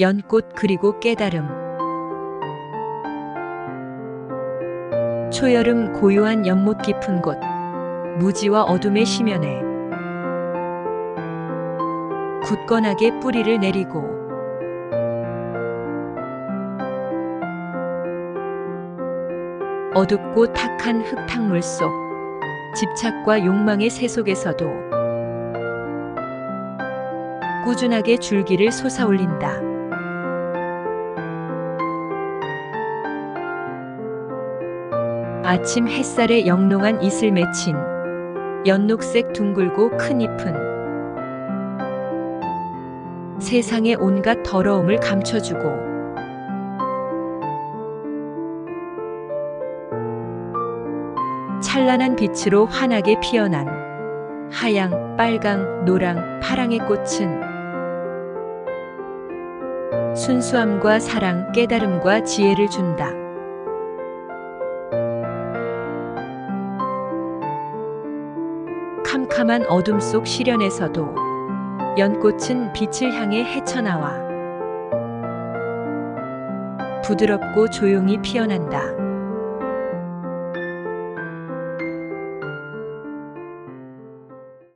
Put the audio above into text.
연꽃 그리고 깨달음. 초여름 고요한 연못 깊은 곳. 무지와 어둠의 심연에 굳건하게 뿌리를 내리고 어둡고 탁한 흙탕물 속 집착과 욕망의 새 속에서도 꾸준하게 줄기를 솟아올린다. 아침 햇살에 영롱한 이슬 맺힌 연녹색 둥글고 큰 잎은 세상의 온갖 더러움을 감춰주고 찬란한 빛으로 환하게 피어난 하양, 빨강, 노랑, 파랑의 꽃은 순수함과 사랑, 깨달음과 지혜를 준다. 캄캄한 어둠 속 시련에서도 연꽃은 빛을 향해 헤쳐나와 부드럽고 조용히 피어난다.